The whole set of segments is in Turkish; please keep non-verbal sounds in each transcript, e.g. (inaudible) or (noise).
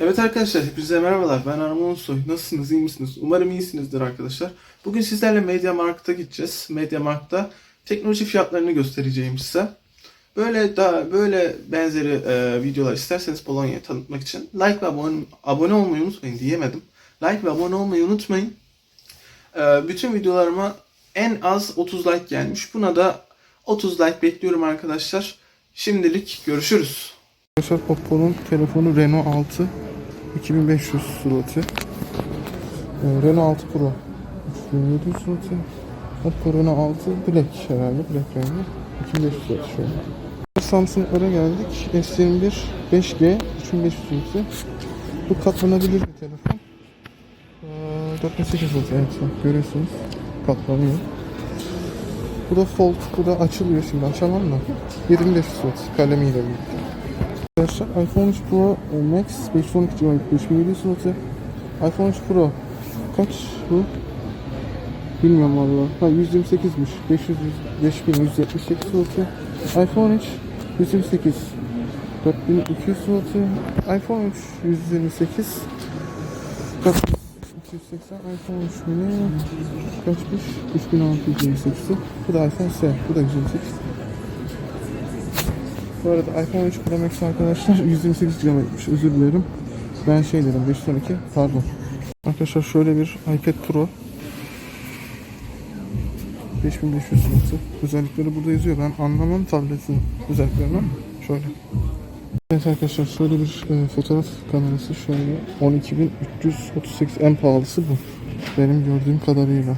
Evet arkadaşlar hepinize merhabalar. Ben Arman Soy. Nasılsınız? iyi misiniz? Umarım iyisinizdir arkadaşlar. Bugün sizlerle Media Markt'a gideceğiz. Media Markt'ta teknoloji fiyatlarını göstereceğim size. Böyle daha böyle benzeri e, videolar isterseniz Polonya'yı tanıtmak için like ve abone, abone olmayı unutmayın diyemedim. Like ve abone olmayı unutmayın. E, bütün videolarıma en az 30 like gelmiş. Buna da 30 like bekliyorum arkadaşlar. Şimdilik görüşürüz. Arkadaşlar Oppo'nun telefonu Reno 6 2500 slotu. Ee, Reno 6 Pro 3700 slotu. Oppo Reno 6 Black herhalde Black rengi 2500 slotu şöyle. Samsung'lara geldik. S21 5G 3500 slotu. Bu katlanabilir bir telefon. Ee, 4800 slotu evet bak görüyorsunuz. Katlanıyor. Bu da Fold, bu da açılıyor şimdi açamam da. 2500 slot kalemiyle birlikte. Arkadaşlar iPhone 3 Pro e, Max 512 GB 5700 slotu. iPhone 3 Pro kaç bu? Bilmiyorum valla. Ha 128'miş. 500 5178 slotu. iPhone 3 128 4200 slotu. iPhone 3 128 kaç? 280 iPhone 3 mini kaçmış? 3628'i. Bu da iPhone S. Bu da 128. Bu arada iPhone 3 Pro Max arkadaşlar (laughs) 128 GB'miş. Özür dilerim. Ben şey dedim 512 pardon. Arkadaşlar şöyle bir iPad Pro 5500 nasıl? Özellikleri burada yazıyor. Ben anlamam tabletin özelliklerini şöyle. Evet arkadaşlar şöyle bir e, fotoğraf kamerası şöyle 12338 en pahalısı bu. Benim gördüğüm kadarıyla.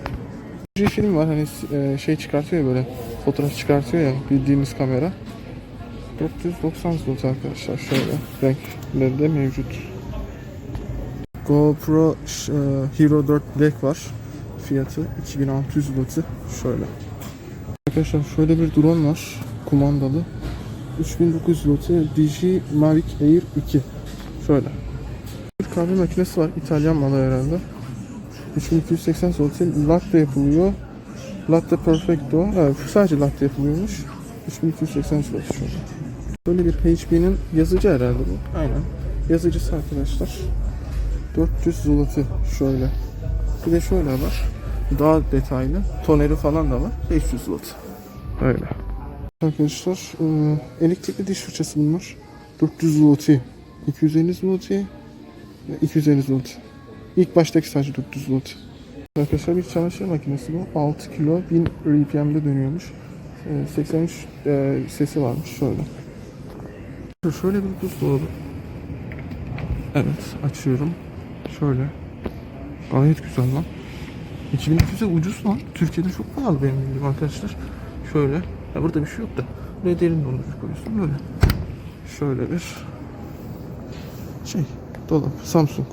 Bir film var hani e, şey çıkartıyor ya böyle fotoğraf çıkartıyor ya bildiğiniz kamera. 490 zloty arkadaşlar şöyle renkleri mevcut. GoPro e, Hero 4 Black var. Fiyatı 2600 zloty şöyle. Arkadaşlar şöyle bir drone var kumandalı. 3900 zloty DJI Mavic Air 2 şöyle. Bir kahve makinesi var İtalyan malı herhalde. 3280 zloty latte yapılıyor. Latte Perfecto. Evet, sadece latte yapılıyormuş. 3280 zloty şöyle. Böyle bir HP'nin yazıcı herhalde bu. Aynen. Yazıcısı arkadaşlar. 400 zloty şöyle. Bir de şöyle var. Daha detaylı. Toneri falan da var. 500 zloty. Öyle. Arkadaşlar e, elektrikli diş fırçası bunlar. 400 zloty. 250 zloty. ve 250 zloty. İlk baştaki sadece 400 zloty. Arkadaşlar bir çamaşır makinesi bu. 6 kilo 1000 RPM'de dönüyormuş. E, 83 e, sesi varmış şöyle. Şöyle bir buzdolabı. Evet açıyorum. Şöyle. Gayet güzel lan. 2200'e ucuz lan. Türkiye'de çok pahalı benim bildiğim arkadaşlar. Şöyle. Ya burada bir şey yok da. Buraya derin dondurucu koyuyorsun böyle. Şöyle bir şey dolap Samsung.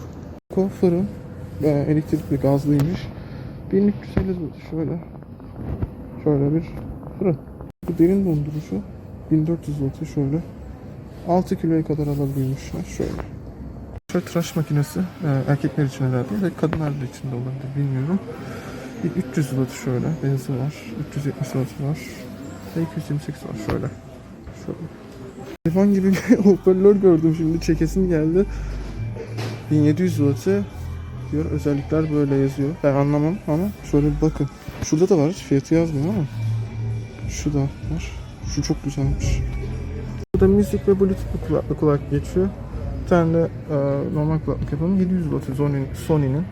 Ko fırın e, elektrikli gazlıymış. 1350 zloty şöyle. Şöyle bir fırın. Bu derin dondurucu 1400 zloty şöyle. 6 kiloya kadar alabiliyormuşlar şöyle. Şöyle tıraş makinesi e, erkekler için herhalde ve kadınlar da için de olabilir bilmiyorum. Bir 300 watt şöyle benzin var. 370 watt var. Ve 228 var şöyle. Şöyle. Telefon gibi bir (laughs) hoparlör gördüm şimdi çekesim geldi. 1700 wattı diyor. Özellikler böyle yazıyor. Ben anlamam ama şöyle bir bakın. Şurada da var. Fiyatı yazmıyor ama. Şu da var. Şu çok güzelmiş. Burada müzik ve bluetooth bir kulaklık olarak geçiyor. Bir tane de e, normal kulaklık yapalım. 700 watt Sony'nin. Sony'nin.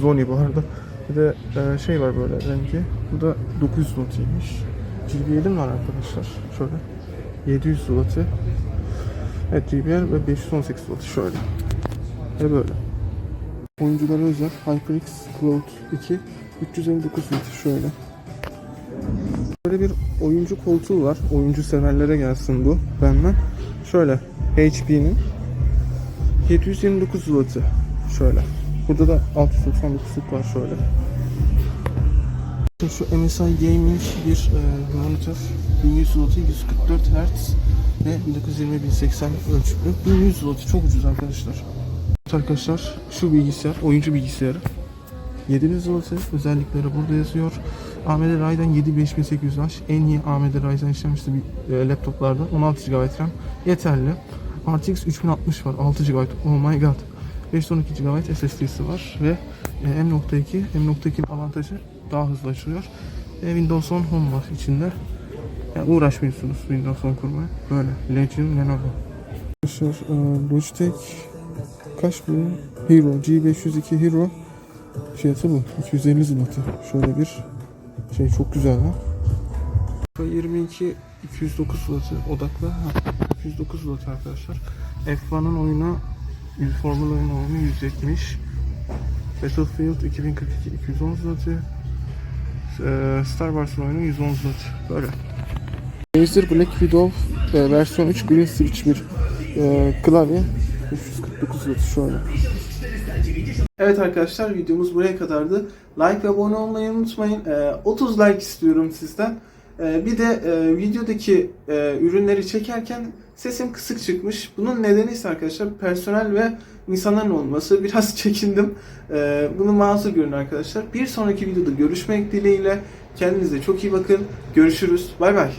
Sony bu arada. Bir de e, şey var böyle rengi. Bu da 900 watt'ıymış. JBL'im var arkadaşlar. Şöyle. 700 watt'ı. Evet JBL ve 518 watt şöyle. Ve böyle. Oyunculara özel HyperX Cloud 2 359 watt şöyle. Böyle bir oyuncu koltuğu var. Oyuncu severlere gelsin bu benden. Şöyle HP'nin 729 wattı. Şöyle. Burada da 699'luk var şöyle. Şu MSI Gaming bir e, monitör. 1100 wattı 144 Hz ve 1920-1080 ölçümlü. 1100 wattı çok ucuz arkadaşlar. Arkadaşlar şu bilgisayar oyuncu bilgisayarı. 7000 wattı özellikleri burada yazıyor. AMD Ryzen 7 5800H en iyi AMD Ryzen işlemcisi bir e, laptoplarda 16 GB RAM yeterli. RTX 3060 var. 6 GB. Oh my god. 512 GB SSD'si var ve e, M.2 M.2'nin avantajı daha hızlı açılıyor. E, Windows 10 Home var içinde. Yani uğraşmıyorsunuz Windows 10 kurmaya. Böyle. Legend Lenovo. Arkadaşlar e, Logitech kaç bu? Hero G502 Hero fiyatı bu. 250 zloty. Şöyle bir şey çok güzel lan. 22 209 zloty odaklı. Ha, 209 zloty arkadaşlar. F1'ın oyunu Formula 1 oyunu 170. Battlefield 2042 210 zloty. Ee, Star Wars'ın oyunu 110 zloty. Böyle. Razer Black Widow e, versiyon 3 Green Switch 1 e, klavye 349 zloty şöyle. Evet arkadaşlar videomuz buraya kadardı. Like ve abone olmayı unutmayın. Ee, 30 like istiyorum sizden. Ee, bir de e, videodaki e, ürünleri çekerken sesim kısık çıkmış. Bunun nedeni ise arkadaşlar personel ve insanların olması. (laughs) Biraz çekindim. Ee, bunu mazur görün arkadaşlar. Bir sonraki videoda görüşmek dileğiyle. Kendinize çok iyi bakın. Görüşürüz. Bay bay.